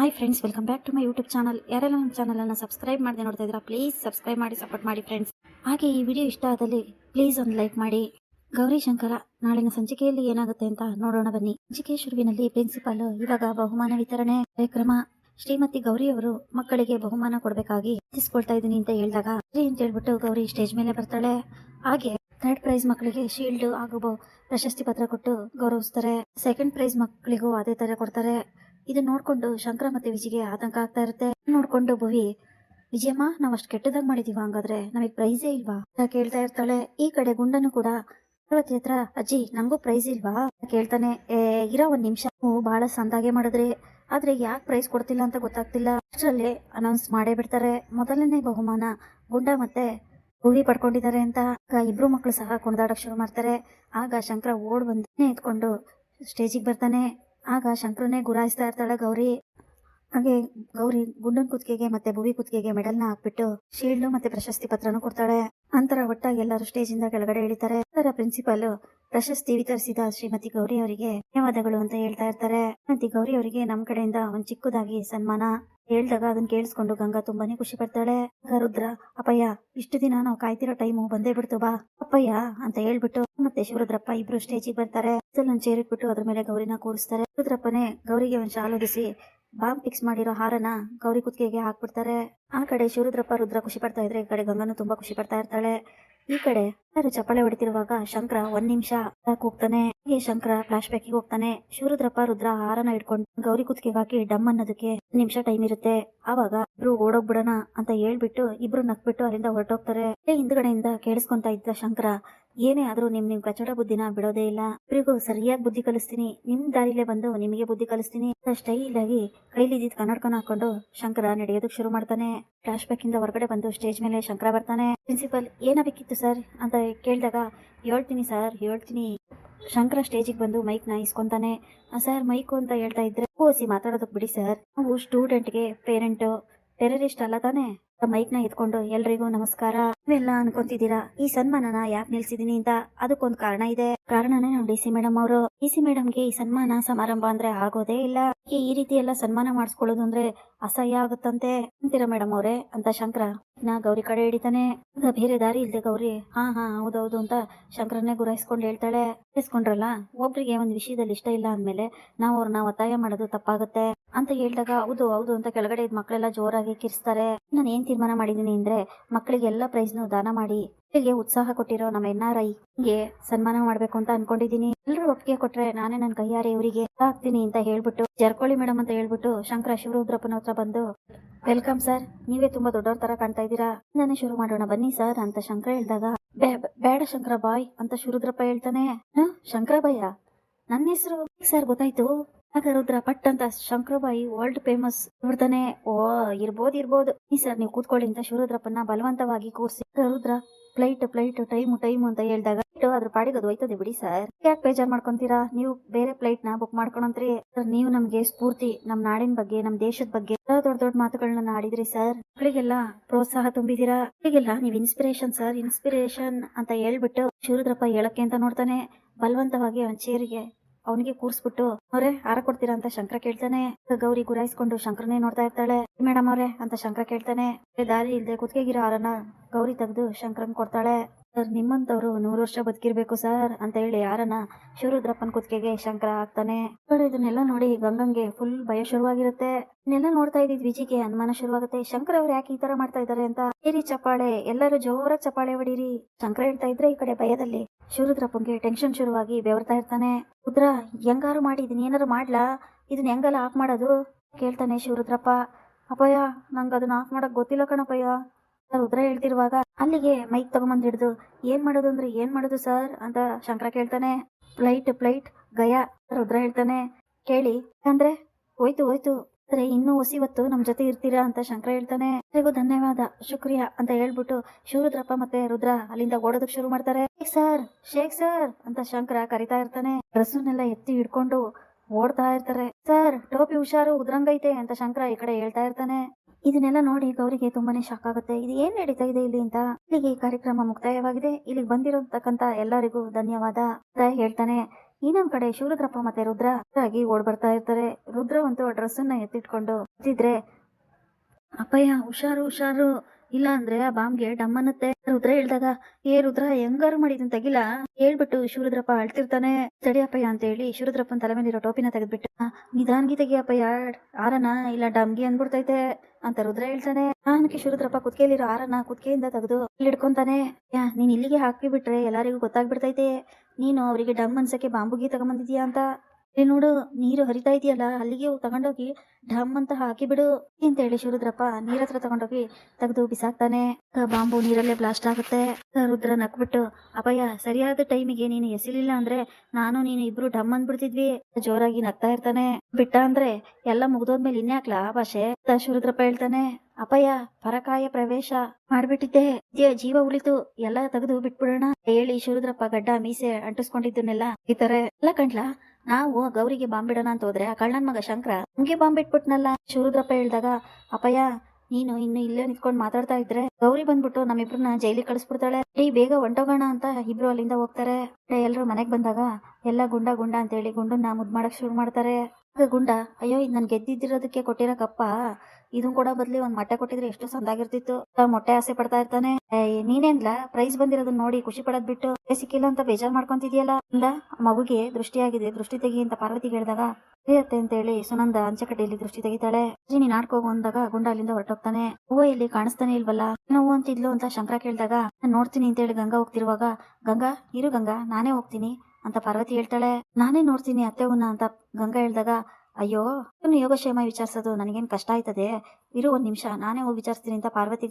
Hi friends welcome back to my YouTube channel ಯಾರೆಲ್ಲ ನಮ್ಮ ಚಾನಲನ್ನು ಸಬ್ಸ್ಕ್ರೈಬ್ ಮಾಡದೆ ನೋಡ್ತಾ ಇದ್ದೀರಾ ಪ್ಲೀಸ್ ಸಬ್ಸ್ಕ್ರೈಬ್ ಮಾಡಿ ಸಪೋರ್ಟ್ ಮಾಡಿ ಫ್ರೆಂಡ್ಸ್ ಹಾಗೆ ಈ ವಿಡಿಯೋ ಇಷ್ಟ ಆದಲ್ಲಿ ಪ್ಲೀಸ್ ಒಂದು ಲೈಕ್ ಮಾಡಿ. ಗೌರಿ ಶಂಕರ, ನಾಳಿನ ಸಂಚಿಕೆಯಲ್ಲಿ ಏನಾಗುತ್ತೆ ಅಂತ ನೋಡೋಣ ಬನ್ನಿ. ಸಂಚಿಕೆ ಶುರುವಿನಲ್ಲಿ ಪ್ರಿನ್ಸಿಪಾಲ್ ಇವಾಗ ಬಹುಮಾನ ವಿತರಣೆ ಕಾರ್ಯಕ್ರಮ. ಶ್ರೀಮತಿ ಗೌರಿ ಅವರು ಮಕ್ಕಳಿಗೆ ಬಹುಮಾನ ಕೊಡಬೇಕಾಗಿ ತಿಸ್ಕೊಳ್ತಾ ಇದ್ದೀನಿ ಅಂತ ಹೇಳಿದಾಗ, ಸರಿ ಅಂತ ಹೇಳ್ಬಿಟ್ಟು ಗೌರಿ ಸ್ಟೇಜ್ ಮೇಲೆ ಬರ್ತಾಳೆ. ಹಾಗೆ ಥರ್ಡ್ ಪ್ರೈಸ್ ಮಕ್ಕಳಿಗೆ ಶೀಲ್ಡ್ ಹಾಗೂ ಪ್ರಶಸ್ತಿ ಪತ್ರ ಕೊಟ್ಟು ಗೌರವಿಸ್ತಾರೆ. ಸೆಕೆಂಡ್ ಪ್ರೈಸ್ ಮಕ್ಕಳಿಗೂ ಅದೇ ತರ ಕೊಡ್ತಾರೆ. ಇದನ್ನ ನೋಡ್ಕೊಂಡು ಶಂಕರ ಮತ್ತೆ ವಿಜಿಗೆ ಆತಂಕ ಆಗ್ತಾ ಇರುತ್ತೆ. ನೋಡ್ಕೊಂಡು, ಭುವಿ, ವಿಜಯಮ್ಮ ನಾವ್ ಅಷ್ಟ್ ಕೆಟ್ಟದಾಗ ಮಾಡಿದೀವ ಹಂಗಾದ್ರೆ ನಮಗ್ ಪ್ರೈಸೇ ಇಲ್ವಾ? ಕೇಳ್ತಾ ಇರ್ತಾಳೆ. ಈ ಕಡೆ ಗುಂಡನು ಕೂಡ, ಪಾರ್ವತಿ ಹತ್ರ, ಅಜ್ಜಿ, ನಂಗೂ ಪ್ರೈಸ್ ಇಲ್ವಾ? ಕೇಳ್ತಾನೆ. ಏ, ಇರೋ ಒಂದ್ ನಿಮಿಷ. ಬಹಳ ಸಂದಾಗೆ ಮಾಡಿದ್ರೆ. ಆದ್ರೆ ಯಾಕೆ ಪ್ರೈಸ್ ಕೊಡ್ತಿಲ್ಲ ಅಂತ ಗೊತ್ತಾಗ್ತಿಲ್ಲ. ಅಷ್ಟರಲ್ಲಿ ಅನೌನ್ಸ್ ಮಾಡೇ ಬಿಡ್ತಾರೆ. ಮೊದಲನೇ ಬಹುಮಾನ ಗುಂಡ ಮತ್ತೆ ಭೂವಿ ಪಡ್ಕೊಂಡಿದ್ದಾರೆ ಅಂತ. ಇಬ್ರು ಮಕ್ಕಳು ಸಹ ಕುಣಿದಾಡಕ್ ಶುರು ಮಾಡ್ತಾರೆ. ಆಗ ಶಂಕರ ಓಡ್ ಬಂದೇ ಎತ್ಕೊಂಡು ಸ್ಟೇಜಿಗೆ ಬರ್ತಾನೆ. ಆಗ ಶಂಕರನೇ ಗುರಾಯಿಸ್ತಾ ಇರ್ತಾಳೆ ಗೌರಿ. ಹಾಗೆ ಗೌರಿ ಗುಂಡನ್ ಕುತ್ತಿಗೆಗೆ ಮತ್ತೆ ಭುವಿ ಕುತ್ತಿಗೆಗೆ ಮೆಡಲ್ನ ಹಾಕ್ಬಿಟ್ಟು ಶೀಲ್ಡ್ ಮತ್ತೆ ಪ್ರಶಸ್ತಿ ಪತ್ರನೂ ಕೊಡ್ತಾಳೆ. ನಂತರ ಒಟ್ಟಾಗಿ ಎಲ್ಲರೂ ಸ್ಟೇಜ್ ಇಂದ ಕೆಳಗಡೆ ಇಳಿತಾರೆ. ನಂತರ ಪ್ರಿನ್ಸಿಪಾಲ್ ಪ್ರಶಸ್ತಿ ವಿತರಿಸಿದ ಶ್ರೀಮತಿ ಗೌರಿ ಅವರಿಗೆ ಧನ್ಯವಾದಗಳು ಅಂತ ಹೇಳ್ತಾ ಇರ್ತಾರೆ. ಶ್ರೀಮತಿ ಗೌರಿ ಅವರಿಗೆ ನಮ್ ಕಡೆಯಿಂದ ಒಂದ್ ಚಿಕ್ಕದಾಗಿ ಸನ್ಮಾನ. ಹೇಳ್ದಾಗ ಅದನ್ನ ಕೇಳಿಸ್ಕೊಂಡು ಗಂಗಾ ತುಂಬಾನೇ ಖುಷಿ ಪಡ್ತಾಳೆ. ರುದ್ರ, ಅಪ್ಪಯ್ಯ, ಇಷ್ಟು ದಿನ ನಾವು ಕಾಯ್ತಿರೋ ಟೈಮು ಬಂದೇ ಬಿಡ್ತು, ಬಾ. ಅಪ್ಪಯ್ಯ ಅಂತ ಹೇಳ್ಬಿಟ್ಟು ಮತ್ತೆ ಶಿವರುದ್ರಪ್ಪ ಇಬ್ರು ಸ್ಟೇಜಿಗೆ ಬರ್ತಾರೆ. ಒಂದ್ ಚೇರ್ ಇಟ್ಬಿಟ್ಟು ಅದ್ರ ಮೇಲೆ ಗೌರಿನ ಕೂರಿಸ್ತಾರೆ. ರುದ್ರಪ್ಪನೇ, ಗೌರಿಗೆ ಒಂದ್ ಶಾಲ್ ಬಾಂಬ್ ಫಿಕ್ಸ್ ಮಾಡಿರೋ ಹಾರನ ಗೌರಿ ಕುತ್ತಿಗೆಗೆ ಹಾಕ್ಬಿಡ್ತಾರೆ. ಆ ಕಡೆ ಶಿವರುದ್ರಪ್ಪ, ರುದ್ರ ಖುಷಿ ಪಡ್ತಾ ಇದ್ರೆ ಈ ಕಡೆ ಗಂಗಾನು ತುಂಬಾ ಖುಷಿ ಪಡ್ತಾ ಇರ್ತಾಳೆ. ಈ ಕಡೆ ಯಾರು ಚಪ್ಪಾಳೆ ಹೊಡಿತಿರುವಾಗ ಶಂಕರ ಒಂದ್ ನಿಮಿಷ ಹೋಗ್ತಾನೆ. ಹೀಗೆ ಶಂಕರ ಫ್ಲಾಶ್ ಬ್ಯಾಕ್ ಹೋಗ್ತಾನೆ. ಶಿವರುದ್ರಪ್ಪ ರುದ್ರ ಹಾರನ ಇಟ್ಕೊಂಡು ಗೌರಿ ಕುತ್ತಿಗೆ ಹಾಕಿ ಡಮ್ ಅನ್ನೋದಕ್ಕೆ ನಿಮಿಷ ಟೈಮ್ ಇರುತ್ತೆ. ಆವಾಗ ಇಬ್ರು ಓಡೋಗ್ಬಿಡೋಣ ಅಂತ ಹೇಳ್ಬಿಟ್ಟು ಇಬ್ರು ನಕ್ಬಿಟ್ಟು ಅಲ್ಲಿಂದ ಹೊರಟೋಗ್ತಾರೆ. ಹಿಂದ್ಗಡೆಯಿಂದ ಕೇಳಿಸ್ಕೊಂತ ಇದ್ದ ಶಂಕರ ಏನೇ ಆದ್ರೂ ನಿಮ್ ನಿಮ್ ಕಚಡ ಬುದ್ಧಿನ ಬಿಡೋದೇ ಇಲ್ಲ. ಇಬ್ಬರಿಗೂ ಸರಿಯಾಗಿ ಬುದ್ಧಿ ಕಲಿಸ್ತೀನಿ. ನಿಮ್ ದಾರಿಲೇ ಬಂದು ನಿಮಗೆ ಬುದ್ಧಿ ಕಲಿಸ್ತೀನಿ ಸ್ಟೈಲ್ ಆಗಿ ಕೈಲಿ ಇದ್ದಿದ್ ಕನ್ನಡಕನ ಹಾಕೊಂಡು ಶಂಕರ ನಡೆಯೋದಕ್ಕೆ ಶುರು ಮಾಡ್ತಾನೆ. ಫ್ಲಾಶ್ ಬ್ಯಾಕ್ ಇಂದ ಹೊರಗಡೆ ಬಂದು ಸ್ಟೇಜ್ ಮೇಲೆ ಶಂಕರ ಬರ್ತಾನೆ. ಪ್ರಿನ್ಸಿಪಲ್ ಏನಾಗಬೇಕಿತ್ತು ಸರ್ ಅಂತ ಕೇಳಿದಾಗ, ಹೇಳ್ತೀನಿ ಸರ್ ಹೇಳ್ತೀನಿ. ಶಂಕರ ಸ್ಟೇಜಿಗೆ ಬಂದು ಮೈಕ್ನ ಇಸ್ಕೊಂತಾನೆ. ಸರ್ ಮೈಕು ಅಂತ ಹೇಳ್ತಾ ಇದ್ರೆ ಓಸಿ ಮಾತಾಡೋದಕ್ಕೆ ಬಿಡಿ ಸರ್ ನಾವು ಸ್ಟೂಡೆಂಟ್ಗೆ ಪೇರೆಂಟ್ ಟೆರರಿಸ್ಟ್ ಅಲ್ಲ ತಾನೆ? ಮೈಕ್ನ ಎತ್ಕೊಂಡು ಎಲ್ರಿಗೂ ನಮಸ್ಕಾರ. ನೀವೆಲ್ಲ ಅನ್ಕೊಂತಿದ್ದೀರಾ? ಈ ಸನ್ಮಾನನ ಯಾಕೆ ನಿಲ್ಸಿದೀನಿ ಅಂತ ಅದಕ್ಕೊಂದ್ ಕಾರಣ ಇದೆ. ಕಾರಣನೇ ನಾವು ಡಿ ಸಿ ಮೇಡಮ್ ಅವರು. ಡಿ ಸಿ ಮೇಡಮ್ಗೆ ಈ ಸನ್ಮಾನ ಸಮಾರಂಭ ಅಂದ್ರೆ ಆಗೋದೇ ಇಲ್ಲ. ಈ ರೀತಿ ಎಲ್ಲ ಸನ್ಮಾನ ಮಾಡಿಸ್ಕೊಳ್ಳೋದು ಅಂದ್ರೆ ಅಸಹ್ಯ ಆಗುತ್ತಂತೆ? ಅಂತೀರಾ ಮೇಡಮ್ ಅವರೇ? ಅಂತ ಶಂಕರ. ನಾ ಗೌರಿ ಕಡೆ ಹಿಡಿತಾನೆ. ಬೇರೆ ದಾರಿ ಇಲ್ದೆ ಗೌರಿ. ಹಾ ಹಾ, ಹೌದೌದು ಅಂತ ಶಂಕರನ್ನೇ ಗುರಾಯಿಸ್ಕೊಂಡು ಹೇಳ್ತಾಳೆ. ಇಸ್ಕೊಂಡ್ರಲ್ಲ ಒಬ್ರಿಗೆ ಒಂದ್ ವಿಷಯದಲ್ಲಿ ಇಷ್ಟ ಇಲ್ಲ ಅಂದ್ಮೇಲೆ ನಾವು ಅವ್ರನ್ನ ಒತ್ತಾಯ ಮಾಡೋದು ತಪ್ಪಾಗುತ್ತೆ. ಅಂತ ಹೇಳ್ದಾಗ, ಹೌದು ಹೌದು ಅಂತ ಕೆಳಗಡೆ ಇದ್ ಮಕ್ಕಳೆಲ್ಲ ಜೋರಾಗಿ ಕಿರಿಸ್ತಾರೆ. ನಾನು ಏನ್ ತೀರ್ಮಾನ ಮಾಡಿದೀನಿ ಅಂದ್ರೆ ಮಕ್ಕಳಿಗೆಲ್ಲ ಪ್ರೈಸ್ನು ದಾನ ಮಾಡಿ, ಮಕ್ಕಳಿಗೆ ಉತ್ಸಾಹ ಕೊಟ್ಟಿರೋ ನಮ್ಮ ಎನ್ ಆರ್ ಐಗೆ ಸನ್ಮಾನ ಮಾಡ್ಬೇಕು ಅಂತ ಅನ್ಕೊಂಡಿದೀನಿ ಎಲ್ಲರೂ ಒಪ್ಪಿಗೆ ಕೊಟ್ರೆ ನಾನೇ ನನ್ನ ಕೈಯಾರೆ ಇವರಿಗೆ ಹಾಕ್ತೀನಿ ಅಂತ ಹೇಳ್ಬಿಟ್ಟು, ಜರ್ಕೊಳ್ಳಿ ಮೇಡಮ್ ಅಂತ ಹೇಳ್ಬಿಟ್ಟು ಶಂಕರ ಶಿವರುದ್ರಪ್ಪನ ಹತ್ರ ಬಂದು, ವೆಲ್ಕಮ್ ಸರ್, ನೀವೇ ತುಂಬಾ ದೊಡ್ಡವ್ರ ತರ ಕಾಣ್ತಾ ಇದ್ದೀರಾ? ನಾನೇ ಶುರು ಮಾಡೋಣ, ಬನ್ನಿ ಸರ್, ಅಂತ ಶಂಕರ ಹೇಳ್ದಾಗ, "ಬೇ- ಬೇಡ ಶಂಕರ ಬಾಯ್, ಅಂತ ಶಿವರುದ್ರಪ್ಪ ಹೇಳ್ತಾನೆ, "ಹ? ಶಂಕರ ಭಯ್ಯ ನನ್ನ ಹೆಸರು? ಸರ್ ಗೊತ್ತಾಯ್ತು? ಆಗ ಪಟ್ ಅಂತ ಶಂಕರಬಾಯಿ ವರ್ಲ್ಡ್ ಫೇಮಸ್ ನೋಡ್ತಾನೆ ಓ, ಇರ್ಬೋದು ಇರ್ಬೋದು. ಈ ಸರ್ ನೀವು ಕೂತ್ಕೊಳ್ಳಿ ಅಂತ ಶಿವರುದ್ರಪ್ಪನ ಬಲವಂತವಾಗಿ ಕೂರಿಸಿ. Rudra flight flight time time ಅಂತ ಹೇಳಿದಾಗ ಅದ್ರ ಪಾಡಿಗೆ ಅದು ಹೋಯ್ತದೆ ಬಿಡಿ ಸರ್. ಯಾಕೆ ಬೇಜಾರ್ ಮಾಡ್ಕೊಂತೀರಾ? ನೀವು ಬೇರೆ ಫ್ಲೈಟ್ನ ಬುಕ್ ಮಾಡ್ಕೊಂಡ್ರಿ ನೀವು ನಮ್ಗೆ ಸ್ಫೂರ್ತಿ, ನಮ್ ನಾಡಿನ ಬಗ್ಗೆ, ನಮ್ ದೇಶದ ಬಗ್ಗೆ ದೊಡ್ಡ ದೊಡ್ಡ ಮಾತುಗಳನ್ನ ಆಡಿದ್ರಿ ಸರ್. ಮಕ್ಕಳಿಗೆಲ್ಲ ಪ್ರೋತ್ಸಾಹ ತುಂಬಿದೀರಾ? ಮಕ್ಕಳಿಗೆಲ್ಲ ನೀವ್ ಇನ್ಸ್ಪಿರೇಷನ್ ಸರ್ ಇನ್ಸ್ಪಿರೇಷನ್ ಅಂತ ಹೇಳ್ಬಿಟ್ಟು ಶಿವರುದ್ರಪ್ಪ ಹೇಳಕ್ಕೆ ಅಂತ ನೋಡ್ತಾನೆ. ಬಲವಂತವಾಗಿ ಅವನ ಚೇರಿಗೆ ಅವನಿಗೆ ಕೂರ್ಸ್ಬಿಟ್ಟು, ಅವ್ರೆ, ಹಾರ ಕೊಡ್ತೀರಾ ಅಂತ ಶಂಕರ ಕೇಳ್ತಾನೆ. ಗೌರಿ ಗುರಾಯಿಸ್ಕೊಂಡು ಶಂಕರನೇ ನೋಡ್ತಾ ಇರ್ತಾಳೆ. ಮೇಡಮ್ ಅವ್ರೆ, ಅಂತ ಶಂಕರ ಕೇಳ್ತಾನೆ. ದಾರಿ, ಇಲ್ದೆ ಕುತ್ತಿಗೆಗಿರೋ ಹಾರನ ಗೌರಿ ತೆಗೆದು ಶಂಕರನ್ ಕೊಡ್ತಾಳೆ. ಸರ್, ನಿಮ್ಮಂತವ್ರು ನೂರು ವರ್ಷ ಬದುಕಿರ್ಬೇಕು ಸರ್ ಅಂತ ಹೇಳಿ ಯಾರನ್ನ ಶಿವರುದ್ರಪ್ಪನ ಕುತ್ತಿಗೆಗೆ ಶಂಕರ ಹಾಕ್ತಾನೆ ನೋಡಿ ಇದನ್ನೆಲ್ಲ ನೋಡಿ ಗಂಗಂಗೆ ಫುಲ್ ಭಯ ಶುರುವಾಗಿರುತ್ತೆ. ಇದನ್ನೆಲ್ಲ ನೋಡ್ತಾ ಇದ್ದಿದ್ ವಿಜಿಗೆ ಅನುಮಾನ ಶುರುವಾಗುತ್ತೆ. ಶಂಕರ್ ಅವ್ರು ಯಾಕೆ ಈ ತರ ಮಾಡ್ತಾ ಇದಾರೆ ಅಂತ. ಏರಿ ಚಪ್ಪಾಳೆ, ಎಲ್ಲರೂ ಜೋರಾಗಿ ಚಪ್ಪಾಳೆ ಹೊಡೀರಿ. ಶಂಕರ ಹೇಳ್ತಾ ಇದ್ರೆ ಈ ಕಡೆ ಭಯದಲ್ಲಿ. ಶಿವರುದ್ರಪ್ಪಂಗೆ ಟೆನ್ಷನ್ ಶುರುವಾಗಿ ಬೆವರ್ತಾ ಇರ್ತಾನೆ. ರುದ್ರ, ಹೆಂಗಾರು ಮಾಡಿ ಇದನ್ನ ಏನಾರು ಮಾಡ್ಲಾ? ಇದನ್ನ ಹೆಂಗಲ್ಲ ಆಫ್ ಮಾಡೋದು? ಕೇಳ್ತಾನೆ ಶಿವರುದ್ರಪ್ಪ ಅಪ್ಪಯ್ಯ, ನಂಗೆ ಅದನ್ನ ಆಫ್ ಮಾಡಕ್ ಗೊತ್ತಿಲ್ಲ ಕಣಪ್ಪಯ್ಯ. ರುದ್ರ ಹೇಳ್ತಿರುವಾಗ ಅಲ್ಲಿಗೆ ಮೈಕ್ ತಗೊಂಬಂದ್ ಹಿಡ್ದು, ಏನ್ ಮಾಡೋದು ಅಂದ್ರೆ ಏನ್ ಮಾಡೋದು ಸರ್? ಅಂತ ಶಂಕರ ಕೇಳ್ತಾನೆ. ಫ್ಲೈಟ್ ಫ್ಲೈಟ್ ಗಯಾ ರುದ್ರ ಹೇಳ್ತಾನೆ. ಕೇಳಿ, ಅಂದ್ರೆ? ಹೋಯ್ತು ಹೋಯ್ತು. ಆದ್ರೆ ಇನ್ನೂ ಹೊತ್ತು ನಮ್ ಜೊತೆ ಇರ್ತೀರಾ? ಅಂತ ಶಂಕರ ಹೇಳ್ತಾನೆ. ಎಲ್ರಿಗೂ ಧನ್ಯವಾದ, ಶುಕ್ರಿಯಾ, ಅಂತ ಹೇಳ್ಬಿಟ್ಟು ಶಿವರುದ್ರಪ್ಪ ಮತ್ತೆ ರುದ್ರ ಅಲ್ಲಿಂದ ಓಡೋದಕ್ಕೆ ಶುರು ಮಾಡ್ತಾರೆ. ಸರ್, ಶೇಖ್ ಸರ್, ಅಂತ ಶಂಕರ ಕರಿತಾ ಇರ್ತಾನೆ. ಡ್ರೆಸ್ನೆಲ್ಲ ಎತ್ತಿ ಹಿಡ್ಕೊಂಡು ಓಡ್ತಾ ಇರ್ತಾರೆ. ಸರ್, ಟೋಪಿ ಹುಷಾರು ಉದ್ರಂಗೈತೆ ಅಂತ ಶಂಕರ ಈ ಕಡೆ ಹೇಳ್ತಾ ಇರ್ತಾನೆ. ಇದನ್ನೆಲ್ಲ ನೋಡಿ ಗೌರಿಗೆ ತುಂಬಾನೇ ಶಾಕ್ ಆಗುತ್ತೆ. ಇದು ಏನ್ ನಡೀತಾ ಇದೆ ಇಲ್ಲಿ ಅಂತ. ಇಲ್ಲಿಗೆ ಈ ಕಾರ್ಯಕ್ರಮ ಮುಕ್ತಾಯವಾಗಿದೆ. ಇಲ್ಲಿಗೆ ಬಂದಿರತಕ್ಕಂತ ಎಲ್ಲರಿಗೂ ಧನ್ಯವಾದ ಹೇಳ್ತಾನೆ. ಇನ್ನೊಂದ್ ಕಡೆ ಶಿವರುದ್ರಪ್ಪ ಮತ್ತೆ ರುದ್ರ ಆಗಿ ಓಡ್ ಬರ್ತಾ ಇರ್ತಾರೆ. ರುದ್ರ ಅಂತೂ ಡ್ರೆಸ್ ಅನ್ನ ಎತ್ತಿಟ್ಕೊಂಡು ಇದ್ರೆ ಅಪ್ಪಯ್ಯ, ಹುಷಾರು ಹುಷಾರು. ಇಲ್ಲ ಅಂದ್ರೆ ಆ ಬಾಂಬ್ಗೆ ಡಮ್ ಅನ್ನತ್ತೆ ರುದ್ರ ಹೇಳ್ದಾಗ ಏ ರುದ್ರ ಹೆಂಗಾರು ಮಾಡಿದನ್ ತಗಿಲ್ಲ ಹೇಳ್ಬಿಟ್ಟು ಶಿವರುದ್ರಪ್ಪ ಅಳ್ತಿರ್ತಾನೆ. ತಡಿಯಪ್ಪಯ್ಯ ಅಂತ ಹೇಳಿ ಶಿವರುದ್ರಪ್ಪನ ತಲೆ ಮೇಲಿರೋ ಟೋಪಿನ ತೆಗೆದ್ಬಿಟ್ಟ "ಆ, ನಿಧಾನ್ಗಿ ತೆಗಿಯಪ್ಪಯ್ಯ ಆರನ ಇಲ್ಲ ಡಮ್ಗೆ ಅಂದ್ಬಿಡ್ತೈತೆ ಅಂತ ರುದ್ರ ಹೇಳ್ತಾನೆ. ನಾನಕ್ಕೆ ಶಿವರುದ್ರಪ್ಪ ಕುತ್ಕೆಯಲ್ಲಿರೋ ಆರನ ಕುತ್ಕೆಯಿಂದ ತೆಗೆದು ಹಿಡ್ಕೊಂತಾನೆ ಯಾ ನೀನ್ ಇಲ್ಲಿಗೆ ಹಾಕಿ ಬಿಟ್ರೆ ಎಲ್ಲರಿಗೂ ಗೊತ್ತಾಗ್ಬಿಡ್ತೈತೆ. ನೀನು ಅವರಿಗೆ ಡಮ್ ಅನ್ಸಕ್ಕೆ ಬಾಂಬುಗಿ ತಗೊಂಬಂದಿದ್ಯಾ ಅಂತ? ಇಲ್ಲಿ ನೋಡು, ನೀರು ಹರಿತಾ ಇದೆಯಲ್ಲ, ಅಲ್ಲಿಗೆ ತಗೊಂಡೋಗಿ ಢಮ್ ಅಂತ ಹಾಕಿ ಬಿಡು ಅಂತ ಹೇಳಿ ಶಿವರುದ್ರಪ್ಪ ನೀರ್ ಹತ್ರ ತಗೊಂಡೋಗಿ ತೆಗೆದು ಬಿಸಾಕ್ತಾನೆ. ಬಾಂಬು ನೀರಲ್ಲೇ ಬ್ಲಾಸ್ಟ್ ಆಗುತ್ತೆ. ರುದ್ರ ನಕ್ಬಿಟ್ಟು ಅಪ್ಪಯ್ಯ ಸರಿಯಾದ ಟೈಮಿಗೆ ನೀನು ಎಸಿಲಿಲ್ಲ ಅಂದ್ರೆ ನಾನು ನೀನು ಇಬ್ರು ಡಮ್ ಅಂದ್ಬಿಡ್ತಿದ್ವಿ. ಜೋರಾಗಿ ನಗ್ತಾ ಇರ್ತಾನೆ. ಬಿಟ್ಟ ಅಂದ್ರೆ ಎಲ್ಲ ಮುಗ್ದೋದ್ಮೇಲೆ ಆ ಭಾಷೆ ಅಂತ ಶಿವರುದ್ರಪ್ಪ ಹೇಳ್ತಾನೆ. ಅಪ್ಪಯ್ಯ ಪರಕಾಯ ಪ್ರವೇಶ ಮಾಡ್ಬಿಟ್ಟಿದ್ದೆ. ಜೀವ ಉಳಿತು, ಎಲ್ಲ ತೆಗೆದು ಬಿಟ್ಬಿಡೋಣ. ಹೇಳಿ ಶಿವರುದ್ರಪ್ಪ ಗಡ್ಡ ಮೀಸೆ ಅಂಟಿಸ್ಕೊಂಡಿದ್ದನ್ನೆಲ್ಲ ಈ ತರ ಎಲ್ಲ ಕಂಡ್ಲಾ? ನಾವು ಗೌರಿಗೆ ಬಾಂಬ್ ಬಿಡೋಣ ಅಂತ ಹೋದ್ರೆ ಆ ಕಳ್ಳನ್ ಮಗ ಶಂಕರ ನಮ್ಗೆ ಬಾಂಬ್ ಬಿಟ್ಬಿಟ್ನಲ್ಲ ಶಿವರುದ್ರಪ್ಪ ಹೇಳ್ದಾಗ, ಅಪ್ಪಯ್ಯ, ನೀನು ಇನ್ನು ಇಲ್ಲೇ ನಿಂತ್ಕೊಂಡು ಮಾತಾಡ್ತಾ ಇದ್ರೆ ಗೌರಿ ಬಂದ್ಬಿಟ್ಟು ನಮ್ಮಿಬ್ರನ್ನ ಜೈಲಿಗೆ ಕಳಿಸ್ಬಿಡ್ತಾಳೆ. ಈ ಬೇಗ ಹೊಂಟೋಗೋಣ ಅಂತ ಇಬ್ರು ಅಲ್ಲಿಂದ ಹೋಗ್ತಾರೆ. ಎಲ್ಲರೂ ಮನೆಗ್ ಬಂದಾಗ, ಎಲ್ಲ ಗುಂಡ ಗುಂಡ ಅಂತ ಹೇಳಿ ಗುಂಡನ್ನ ಮುದ್ ಮಾಡಕ್ ಶುರು ಮಾಡ್ತಾರೆ. ಗುಂಡ, ಅಯ್ಯೋ, ಇದು ನನ್ ಗೆದ್ದಿದ್ದಿರೋದಕ್ಕೆ ಕೊಟ್ಟಿರೋ ಕಪ್ಪ ಇದನ್ ಕೂಡ ಬದ್ಲಿ ಒಂದ್ ಮೊಟ್ಟೆ ಕೊಟ್ಟಿದ್ರೆ ಎಷ್ಟು ಸಂದಾಗಿರ್ತಿತ್ತು. ಮೊಟ್ಟೆ ಆಸೆ ಪಡ್ತಾ ಇರ್ತಾನೆ. ನೀನೇನ್ಲ? ಪ್ರೈಸ್ ಬಂದಿರೋದನ್ನ ನೋಡಿ ಖುಷಿ ಪಡದ್ ಬಿಟ್ಟು ಸಿಕ್ಕಿಲ್ಲ ಅಂತ ಬೇಜಾರ್ ಮಾಡ್ಕೊಂತಿದ್ಯಲ್ಲ? ಅಂದ ಮಗುಗೆ ದೃಷ್ಟಿಯಾಗಿದೆ. ದೃಷ್ಟಿ ತೆಗಿ ಅಂತ ಪಾರ್ವತಿ ಹೇಳಿದಾಗ ಅತ್ತೆ, ಅಂತ ಹೇಳಿ ಸುನಂದ ಅಂಚೆಕಟ್ಟೆಯಲ್ಲಿ ದೃಷ್ಟಿ ತೆಗಿತಾಳೆ. ನೀನ್ ಆಡ್ಕೋಗು ಅಂದಾಗ ಗುಂಡ ಅಲ್ಲಿಂದ ಹೊರಟೋಗ್ತಾನೆ. ಹೂವ ಇಲ್ಲಿ ಕಾಣಿಸ್ತಾನೆ ಇಲ್ವಲ್ಲ? ನೋವು ಅಂತಿದ್ಲು? ಅಂತ ಶಂಕರ ಕೇಳಿದಾಗ, ನಾನ್ ನೋಡ್ತೀನಿ, ಅಂತ ಹೇಳಿ ಗಂಗಾ ಹೋಗ್ತಿರುವಾಗ, ಗಂಗಾ, ಇರು ಗಂಗಾ, ನಾನೇ ಹೋಗ್ತೀನಿ, ಅಂತ ಪಾರ್ವತಿ ಹೇಳ್ತಾಳೆ. ನಾನೇ ನೋಡ್ತೀನಿ ಅತ್ತೆ ಅಂತ ಗಂಗಾ ಹೇಳ್ದಾಗ ಅಯ್ಯೋ ಯೋಗಕ್ಷೇಮ ವಿಚಾರಿಸೋದು ನನಗೇನು ಕಷ್ಟ ಆಯ್ತದೆ? ಇರು ಒಂದ್ ನಿಮಿಷ, ನಾನೇ ಹೋಗಿ ವಿಚಾರಿಸ್ತೀನಿ ಅಂತ ಪಾರ್ವತಿ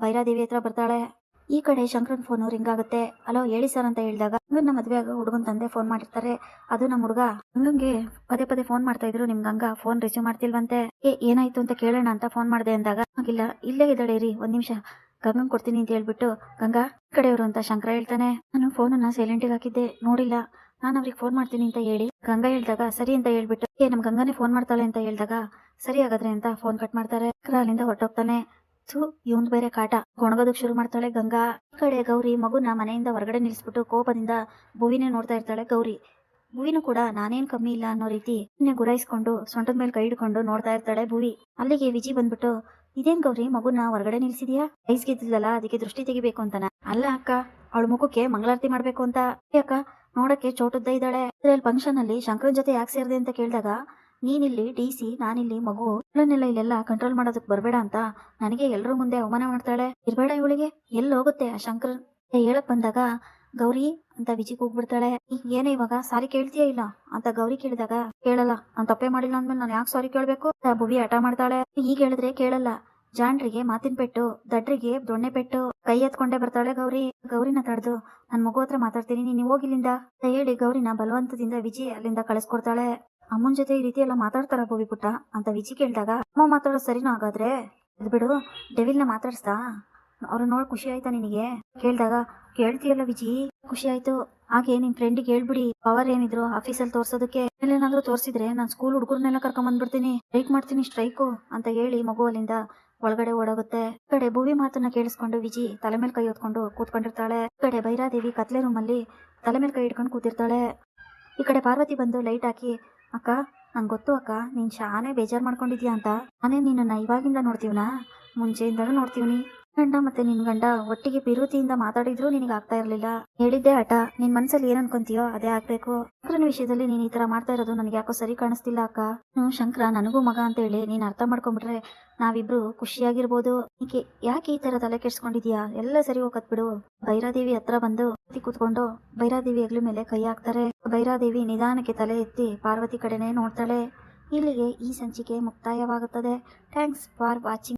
ಭೈರಾದೇವಿ ಹತ್ರ ಬರ್ತಾಳೆ. ಈ ಕಡೆ ಶಂಕರನ್ ಫೋನ್ ರಿಂಗ್ ಆಗುತ್ತೆ. ಅಲೋ, ಹೇಳಿ ಸರ್ ಅಂತ ಹೇಳಿದಾಗ ನಮ್ಮ ಮದ್ವೆ ಆಗ ಹುಡುಗನ್ ತಂದೆ ಫೋನ್ ಮಾಡಿರ್ತಾರೆ. ಅದು ನಮ್ಮ ಹುಡುಗ. ಹಂಗಂಗೆ ಪದೇ ಪದೇ ಫೋನ್ ಮಾಡ್ತಾ ಇದ್ರು ನಿಮ್ ಗಂಗಾ. Phone receive ಮಾಡ್ತಿಲ್ವಂತೆ. ಏ, ಏನಾಯ್ತು ಅಂತ ಕೇಳೋಣ ಅಂತ ಫೋನ್ ಮಾಡಿದೆ ಅಂದಾಗ ಆಗಿಲ್ಲ ಇಲ್ಲೇ ಇದ್ದಾಳೆ ರೀ ಒಂದ್ ನಿಮಿಷ. ಗಂಗಂಗ್ ಕೊಡ್ತೀನಿ ಅಂತ ಹೇಳ್ಬಿಟ್ಟು, ಗಂಗಾ ಕಡೆಯವರು ಅಂತ ಶಂಕರ ಹೇಳ್ತಾನೆ. ನಾನು ಫೋನನ್ನ ಸೈಲೆಂಟಿಗೆ ಹಾಕಿದ್ದೆ, ನೋಡಿಲ್ಲ. ನಾನು ಅವ್ರಿಗೆ ಫೋನ್ ಮಾಡ್ತೀನಿ ಅಂತ ಹೇಳಿ ಗಂಗಾ ಹೇಳ್ದಾಗ, ಸರಿ ಅಂತ ಹೇಳ್ಬಿಟ್ಟು, ಏ, ನಮ್ ಗಂಗಾನೇ ಫೋನ್ ಮಾಡ್ತಾಳೆ ಅಂತ ಹೇಳ್ದಾಗ, ಸರಿ ಹಾಗಾದ್ರೆ ಅಂತ ಫೋನ್ ಕಟ್ ಮಾಡ್ತಾರೆ. ಅಲ್ಲಿಂದ ಹೊರಟೋಗ್ತಾನೆ. ಸು ಇವನ್ ಬೇರೆ ಕಾಟ. ಗೊಣಗೋದಕ್ ಶುರು ಮಾಡ್ತಾಳೆ ಗಂಗಾ. ಕಡೆ ಗೌರಿ ಮಗುನ ಮನೆಯಿಂದ ಹೊರಗಡೆ ನಿಲ್ಸ್ಬಿಟ್ಟು ಕೋಪದಿಂದ ಭುವಿನೇ ನೋಡ್ತಾ ಇರ್ತಾಳೆ ಗೌರಿ. ಭುವಿನೂ ಕೂಡ ನಾನೇನ್ ಕಮ್ಮಿ ಇಲ್ಲ ಅನ್ನೋ ರೀತಿ ಗುರಾಯಿಸ್ಕೊಂಡು, ಸೊಂಟದ ಮೇಲೆ ಕೈ ಹಿಡ್ಕೊಂಡು ನೋಡ್ತಾ ಇರ್ತಾಳೆ ಭುವಿ. ಅಲ್ಲಿಗೆ ವಿಜಿ ಬಂದ್ಬಿಟ್ಟು, ಇದೇನ್ ಗೌರಿ, ಮಗುನ ಹೊರಗಡೆ ನಿಲ್ಸಿದ್ಯಾ? ಐಸ್ ಗೆದ್ದಿದ್ದಲ್ಲ, ಅದಕ್ಕೆ ದೃಷ್ಟಿ ತೆಗಿಬೇಕು ಅಂತನ? ಅಲ್ಲ ಅಕ್ಕ, ಅವಳ ಮುಖಕ್ಕೆ ಮಂಗಳಾರತಿ ಮಾಡ್ಬೇಕು ಅಂತ. ಅಕ್ಕ ನೋಡಕ್ಕೆ ಚೋಟದ್ದ ಇದ್ದಾಳೆ. ಇದ್ರಲ್ಲಿ ಫಂಕ್ಷನ್ ಅಲ್ಲಿ ಶಂಕರನ್ ಜೊತೆ ಯಾಕೆ ಸೇರಿದೆ ಅಂತ ಕೇಳಿದಾಗ, ನೀನಿಲ್ಲಿ ಡಿ ಸಿ, ನಾನಿಲ್ಲಿ ಮಗು, ಇವಳನ್ನೆಲ್ಲ ಇಲ್ಲೆಲ್ಲ ಕಂಟ್ರೋಲ್ ಮಾಡೋದಕ್ ಬರ್ಬೇಡ ಅಂತ ನನಗೆ ಎಲ್ಲರೂ ಮುಂದೆ ಅವಮಾನ ಮಾಡ್ತಾಳೆ. ಇರ್ಬೇಡ ಇವಳಿಗೆ ಎಲ್ಲಿ ಹೋಗುತ್ತೆ ಆ ಶಂಕರ್ ಹೇಳಕ್ ಬಂದಾಗ, ಗೌರಿ ಅಂತ ವಿಜಿ ಹೋಗ್ಬಿಡ್ತಾಳೆ. ಏನೇ ಇವಾಗ, ಸಾರಿ ಕೇಳ್ತೀಯ ಇಲ್ಲ? ಅಂತ ಗೌರಿ ಕೇಳಿದಾಗ, ಕೇಳಲ್ಲ, ನಾನ್ ತಪ್ಪೇ ಮಾಡಿಲ್ಲ ಅಂದ್ಮೇಲೆ ನಾನು ಯಾಕೆ ಸಾರಿ ಕೇಳ್ಬೇಕು? ಭುವಿ ಹಠ ಮಾಡ್ತಾಳೆ. ಈಗ ಹೇಳಿದ್ರೆ ಕೇಳಲ್ಲ. ಜಾಣ್ರಿಗೆ ಮಾತಿನ ಪೆಟ್ಟು, ದಡ್ರಿಗೆ ದೊಣ್ಣೆ ಪೆಟ್ಟು, ಕೈ ಎತ್ಕೊಂಡೇ ಬರ್ತಾಳೆ ಗೌರಿ. ಗೌರಿನ ತಡೆದು, ನನ್ ಮಗು ಹತ್ರ ಮಾತಾಡ್ತೀನಿ, ನೀನು ಹೋಗಿಲ್ಲಿಂದ? ಹೇಳಿ ಗೌರಿನ ಬಲವಂತದಿಂದ ವಿಜಿ ಅಲ್ಲಿಂದ ಕಳಿಸ್ಕೊಡ್ತಾಳೆ. ಅಮ್ಮನ್ ಜೊತೆ ಈ ರೀತಿ ಎಲ್ಲ ಮಾತಾಡ್ತಾರ ಭುವಿ ಪುಟ್ಟ? ಅಂತ ವಿಜಿ ಕೇಳಿದಾಗ, ಅಮ್ಮ ಮಾತಾಡೋ ಸರಿನೂ ಹಾಗಾದ್ರೆ? ಇದು ಬಿಡು, ಡೆವಿಲ್ನ ಮಾತಾಡ್ಸ್ತಾ. ಅವ್ರ ನೋಡ್ ಖುಷಿ ಆಯ್ತಾ ನಿನಗೆ? ಕೇಳಿದಾಗ, ಕೇಳ್ತೀಯಲ್ಲ ವಿಜಿ, ಖುಷಿ ಆಯ್ತು. ಹಾಗೆ ನಿನ್ ಫ್ರೆಂಡಿಗೆ ಹೇಳ್ಬಿಡಿ, ಪವರ್ ಏನಿದ್ರು ಆಫೀಸಲ್ಲಿ ತೋರ್ಸೋದಕ್ಕೆ. ಏನಾದ್ರು ತೋರ್ಸಿದ್ರೆ ನಾನ್ ಸ್ಕೂಲ್ ಹುಡುಗರ್ನೆಲ್ಲ ಕರ್ಕೊಂಡ್ ಬಂದ್ಬಿಡ್ತೀನಿ ಸ್ಟ್ರೈಕ್ ಮಾಡ್ತೀನಿ ಸ್ಟ್ರೈಕು ಅಂತ ಹೇಳಿ ಮಗು ಅಲ್ಲಿಂದ ಒಳಗಡೆ ಓಡೋಗುತ್ತೆ. ಕಡೆ ಭೂವಿ ಮಾತನ್ನ ಕೇಳಿಸ್ಕೊಂಡು ವಿಜಿ ತಲೆ ಮೇಲೆ ಕೈ ಹೊತ್ಕೊಂಡು ಕೂತ್ಕೊಂಡಿರ್ತಾಳೆ. ಕಡೆ ಭೈರಾದೇವಿ ಕತ್ಲೆ ರೂಮಲ್ಲಿ ತಲೆ ಮೇಲೆ ಕೈ ಇಟ್ಕೊಂಡು ಕೂತಿರ್ತಾಳೆ. ಈ ಕಡೆ ಪಾರ್ವತಿ ಬಂದು ಲೈಟ್ ಹಾಕಿ, ಅಕ್ಕ, ನಂಗೆ ಗೊತ್ತು ಅಕ್ಕ, ನೀನ್ ಶಾನೆ ಬೇಜಾರ್ ಮಾಡ್ಕೊಂಡಿದ್ಯಾ ಅಂತ. ನಾನೇ ನಿನ್ನನ್ನ ಇವಾಗಿಂದ ನೋಡ್ತೀವನಾ? ಮುಂಚೆಯಿಂದಲೂ ನೋಡ್ತೀವ್ನಿ. ಗಂಡ ಮತ್ತೆ ನಿನ್ ಗಂಡ ಒಟ್ಟಿಗೆ ಪಿರುತಿಯಿಂದ ಮಾತಾಡಿದ್ರು ನಿನಗೆ ಆಗ್ತಾ ಇರ್ಲಿಲ್ಲ. ಹೇಳಿದ್ದೆ ಆಟ ನಿನ್ ಮನ್ಸಲ್ಲಿ ಏನ್ ಅನ್ಕೊಂತೀಯೋ ಅದೇ ಆಗ್ಬೇಕು. ಶಂಕರನ ವಿಷಯದಲ್ಲಿ ನೀನ್ ಈ ತರ ಮಾಡ್ತಾ ಇರೋದು ನನಗೆ ಯಾಕೋ ಸರಿ ಕಾಣಿಸ್ತಿಲ್ಲ, ಅಕ್ಕ. ಹ್ಮ್ ಶಂಕರ, ನನಗೂ ಮಗ ಅಂತ ಹೇಳಿ ನೀನ್ ಅರ್ಥ ಮಾಡ್ಕೊಂಡ್ಬಿಟ್ರೆ ನಾವಿಬ್ರು ಖುಷಿಯಾಗಿರ್ಬೋದು. ಈಕೆ ಯಾಕೆ ಈ ತರ ತಲೆ ಕೆಡ್ಸ್ಕೊಂಡಿದ್ಯಾ? ಎಲ್ಲ ಸರಿ ಹೋಗತ್ ಬಿಡು ಭೈರಾದೇವಿ ಹತ್ರ ಬಂದು ಕೂತ್ಕೊಂಡು ಭೈರಾದೇವಿ ಹೆಗ್ಲ ಮೇಲೆ ಕೈ ಹಾಕ್ತಾರೆ. ಭೈರಾದೇವಿ ನಿಧಾನಕ್ಕೆ ತಲೆ ಎತ್ತಿ ಪಾರ್ವತಿ ಕಡೆನೇ ನೋಡ್ತಾಳೆ. ಇಲ್ಲಿಗೆ ಈ ಸಂಚಿಕೆ ಮುಕ್ತಾಯವಾಗುತ್ತದೆ. Thanks for watching.